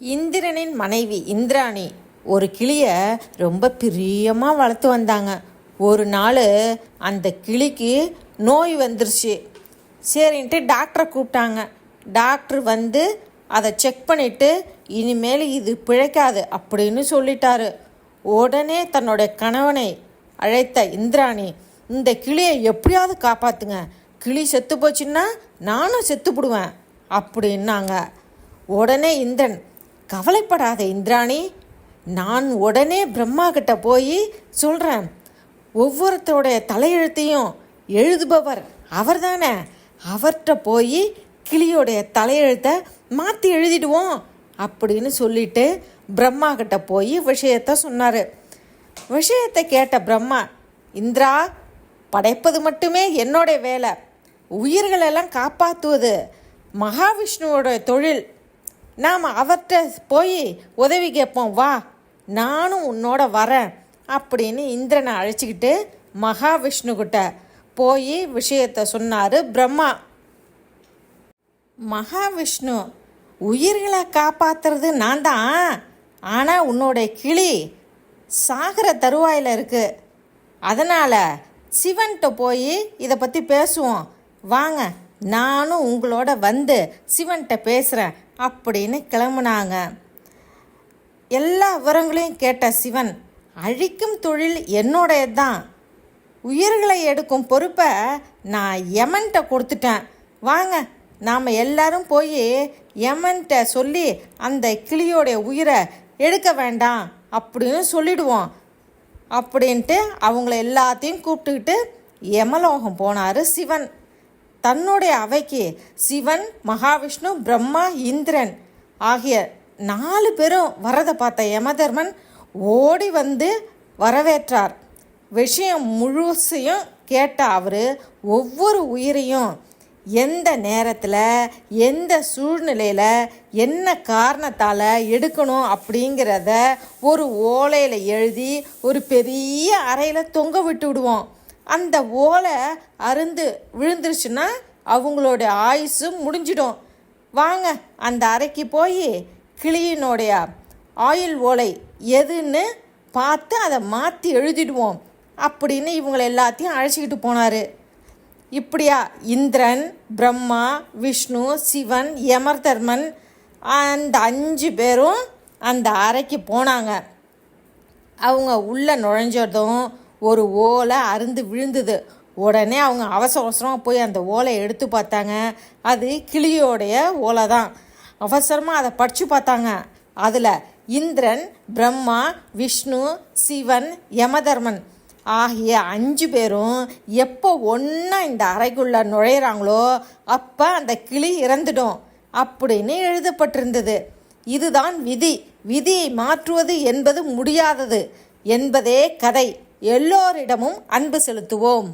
இந்திரனின் மனைவி இந்திராணி ஒரு கிளியை ரொம்ப பிரியமாக வளர்த்து வந்தாங்க. ஒரு நாள் அந்த கிளிக்கு நோய் வந்துருச்சு. சரின்ட்டு டாக்டரை கூப்பிட்டாங்க. டாக்டர் வந்து அதை செக் பண்ணிவிட்டு இனிமேல் இது பிழைக்காது அப்படின்னு சொல்லிட்டாரு. உடனே தன்னோட கணவனை அழைத்த இந்திராணி இந்த கிளியை எப்படியாவது காப்பாற்றுங்க கிளி செத்து போச்சுன்னா நானும் செத்துப்பிடுவேன் அப்படின்னாங்க. உடனே இந்திரன் கவலைப்படாத இந்திராணி. நான் உடனே பிரம்மா கிட்ட போய் சொல்கிறேன் ஒவ்வொருத்தருடைய தலையெழுத்தையும் எழுதுபவர் அவர் தானே அவர்கிட்ட போய் கிளியோடைய தலையெழுத்தை மாற்றி எழுதிடுவோம் அப்படின்னு சொல்லிட்டு பிரம்மா கிட்ட போய் விஷயத்த சொன்னார். விஷயத்தை கேட்ட பிரம்மா இந்திரா படைப்பது மட்டுமே என்னுடைய வேலை. உயிர்களெல்லாம் காப்பாற்றுவது மகாவிஷ்ணுவோட தொழில் நாம் அவர்கிட்ட போய் உதவி கேட்போம். வா நானும் உன்னோட வரேன் அப்படின்னு இந்திரனை அழைச்சிக்கிட்டு மகாவிஷ்ணுக்கிட்ட போய் விஷயத்தை சொன்னார் பிரம்மா. மகாவிஷ்ணு உயிர்களை காப்பாத்துறது நான் தான் ஆனால் உன்னோட கிளி சாகிற தருவாயில் இருக்குது அதனால் சிவன்கிட்ட போய் இதை பற்றி பேசுவோம். வாங்க. நானும் உங்களோட வந்து சிவன்கிட்ட பேசுகிறேன் அப்படின்னு கிளம்புனாங்க. எல்லா விவரங்களையும் கேட்ட சிவன் அழிக்கும் தொழில் என்னோடையது தான் உயிர்களை எடுக்கும் பொறுப்பை நான் யமன்கிட்ட கொடுத்துட்டேன். வாங்க நாம் எல்லாரும் போய் யமன்கிட்ட சொல்லி அந்த கிளியோடைய உயிரை எடுக்க வேண்டாம் அப்படின்னு சொல்லிடுவோம் அப்படின்ட்டு அவங்கள எல்லாத்தையும் கூப்பிட்டுக்கிட்டு யமலோகம் போனார் சிவன். தன்னுடைய அவைக்கு சிவன் மகாவிஷ்ணு பிரம்மா இந்திரன் ஆகிய நாலு பேரும் வரதை பார்த்த யமதர்மன் ஓடி வந்து வரவேற்றார். விஷயம் முழுசையும் கேட்ட அவர் ஒவ்வொரு உயிரையும் எந்த நேரத்தில் எந்த சூழ்நிலையில் என்ன காரணத்தால் எடுக்கணும் அப்படிங்கிறத ஒரு ஓலையில் எழுதி ஒரு பெரிய அறையில் தொங்க விட்டு விடுவோம். அந்த ஓலை அருந்து விழுந்துருச்சுன்னா அவங்களோட ஆயுசு முடிஞ்சிடும். வாங்க அந்த அறைக்கு போய் கிளியினுடைய ஆயில் ஓலை எதுன்னு பார்த்து அதை மாற்றி எழுதிடுவோம் அப்படின்னு இவங்களை எல்லாத்தையும் அழைச்சிக்கிட்டு போனார். இப்படியா இந்திரன் பிரம்மா விஷ்ணு சிவன் யமர்தர்மன் அந்த அஞ்சு பேரும் அந்த அறைக்கு போனாங்க. அவங்க உள்ளே நுழைஞ்சதும் ஒரு ஓலை அருந்து விழுந்தது. உடனே அவங்க அவசர அவசரமாக போய் அந்த ஓலையை எடுத்து பார்த்தாங்க. அது கிளியோடைய ஓலை தான் அவசரமாக அதை படித்து பார்த்தாங்க. அதில் இந்திரன் பிரம்மா விஷ்ணு சிவன் யமதர்மன் ஆகிய அஞ்சு பேரும் எப்போ ஒன்றா இந்த அறைக்குள்ளே நுழையிறாங்களோ அப்போ அந்த கிளி இறந்துடும் அப்படின்னு எழுதப்பட்டிருந்தது. இதுதான் விதி. விதியை மாற்றுவது என்பது முடியாதது என்பதே கதை. எல்லோரிடமும் அன்பு செலுத்துவோம்.